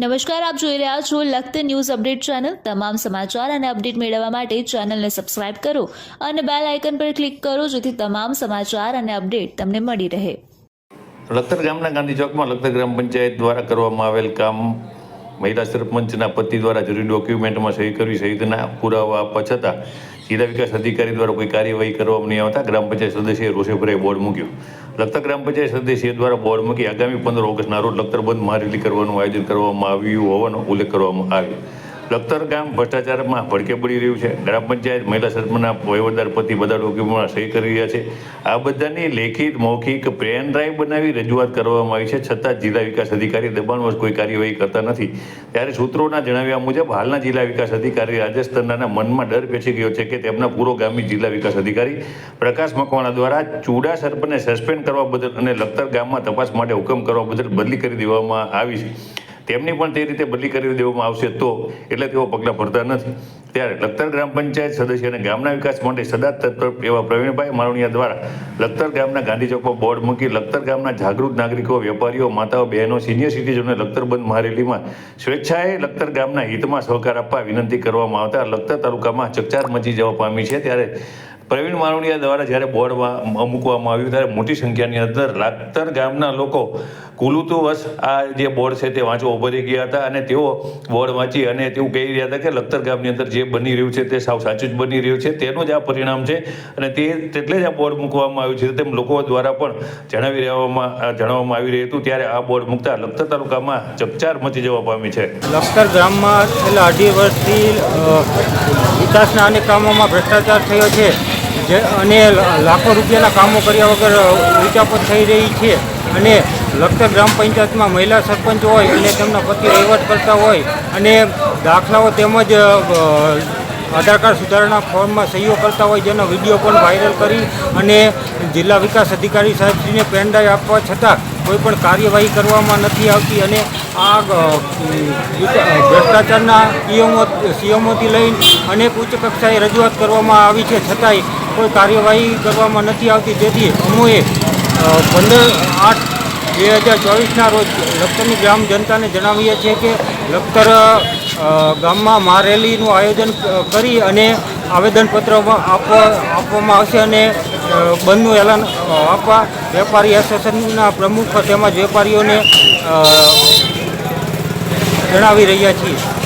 નમસ્કાર, આપ જોઈ રહ્યા છો લખત ન્યૂઝ અપડેટ ચેનલ. તમામ સમાચાર અને અપડેટ મેળવવા માટે ચેનલને સબસ્ક્રાઇબ કરો અને બેલ આઇકન પર ક્લિક કરો જેથી તમામ સમાચાર અને અપડેટ તમને મળી રહે. લખતર ગામના ગાંધી ચોકમાં લખતર ગ્રામ પંચાયત દ્વારા કરવામાં આવેલ કામ મહિલા સરપંચના પતિ દ્વારા જરૂરી ડોક્યુમેન્ટમાં સહી કરવી સહિતના પુરાવા આપવા છતાં જિલ્લા વિકાસ અધિકારી દ્વારા કોઈ કાર્યવાહી કરવામાં નહીં આવતા ગ્રામ પંચાયત સદસ્યએ રોષેભરાઈ બોર્ડ મૂક્યું. લખતર ગ્રામ પંચાયત સદસ્ય દ્વારા બોર્ડ મૂકી આગામી પંદર ઓગસ્ટના રોજ લખતર બંધ મહારેલી કરવાનું આયોજન કરવામાં આવ્યું હોવાનો ઉલ્લેખ કરવામાં આવ્યો. લખતર ગામ ભ્રષ્ટાચારમાં ભડકે પડી રહ્યું છે. ગ્રામ પંચાયત મહિલા સરપંચના વહીવટદાર પતિ બધા ડોક્યુમેન્ટમાં સહી કરી રહ્યા છે. આ બધાની લેખિત, મૌખિક પેન ડ્રાઈવ બનાવી રજૂઆત કરવામાં આવી છે. છતાં જિલ્લા વિકાસ અધિકારી દબાણવશ કોઈ કાર્યવાહી કરતા નથી. ત્યારે સૂત્રોના જણાવ્યા મુજબ, હાલના જિલ્લા વિકાસ અધિકારી રાજેશ તન્નાના મનમાં ડર બેસી ગયો છે કે તેમના પૂર્વગામી જિલ્લા વિકાસ અધિકારી પ્રકાશ મકવાણા દ્વારા ચૂડા સરપંચને સસ્પેન્ડ કરવા બદલ અને લખતર ગામમાં તપાસ માટે હુકમ કરવા બદલ બદલી કરી દેવામાં આવી છે. તેમની પણ તે રીતે બદલી કરી દેવામાં આવશે તો એટલે તેઓ પગલાં ભરતા નથી. ત્યારે લખતર ગ્રામ પંચાયત સદસ્ય અને ગામના વિકાસ માટે સદા તત્પર એવા પ્રવીણભાઈ મારણિયા દ્વારા લખતર ગામના ગાંધી ચોકમાં બોર્ડ મૂકી લખતર ગામના જાગૃત નાગરિકો, વેપારીઓ, માતાઓ, બહેનો સિનિયર સિટીઝનોને લખતર બંધ મહારેલીમાં સ્વેચ્છાએ લખતર ગામના હિતમાં સહકાર આપવા વિનંતી કરવામાં આવતા લખતર તાલુકામાં ચકચાર મચી જવા પામી છે. ત્યારે પ્રવીણ માનવડિયા દ્વારા જ્યારે બોર્ડ મૂકવામાં આવ્યું ત્યારે મોટી સંખ્યાની અંદર લાખતર ગામના લોકો કુલુતુવશ આ જે બોર્ડ છે તે વાંચવા ઉભરી ગયા હતા અને તેઓ બોર્ડ વાંચી અને તેવું કહી રહ્યા હતા કે લખતર ગામની અંદર જે બની રહ્યું છે તે સાવ સાચું જ બની રહ્યું છે, તેનું જ આ પરિણામ છે અને તે એટલે જ આ બોર્ડ મૂકવામાં આવ્યું છે. તેમ લોકો દ્વારા પણ જણાવી રહેવામાં, જણાવવામાં આવી રહ્યું હતું. ત્યારે આ બોર્ડ મૂકતા લખતર તાલુકામાં ચકચાર મચી જવા પામી છે. લખતર ગામમાં છેલ્લા અઢી વર્ષથી વિકાસના અનેક કામોમાં ભ્રષ્ટાચાર થયો છે. જે અને લાખો રૂપિયાના કામો કર્યા વગર ઉચાપત થઈ રહી છે અને લખતર ગ્રામ પંચાયતમાં મહિલા સરપંચ હોય અને તેમના પતિ વહીવટ કરતા હોય અને દાખલાઓ તેમજ આધાર કાર્ડ સુધારણા ફોર્મમાં સહીઓ કરતા હોય જેનો વીડિયો પણ વાયરલ કરી અને જિલ્લા વિકાસ અધિકારી સાહેબશ્રીને પેનડ્રાઈવ આપવા છતાં કોઈ પણ કાર્યવાહી કરવામાં નથી આવતી અને આ ભ્રષ્ટાચારના સીએમઓ સીએમઓથી લઈને અનેક ઉચ્ચ કક્ષાએ રજૂઆત કરવામાં આવી છે. છતાંય કોઈ કાર્યવાહી કરવામાં નથી આવતી. તેથી અમુએ પંદર આઠ બે હજાર ચોવીસના રોજ લખતરની ગ્રામ જનતાને જણાવીએ છીએ કે લખતર ગામમાં મહારેલીનું આયોજન કરી અને આવેદનપત્ર આપવા, આપવામાં આવશે અને બંધનું એલાન આપવા વેપારી એસોસિએશનના પ્રમુખ તેમજ વેપારીઓને જણાવી રહ્યા છીએ.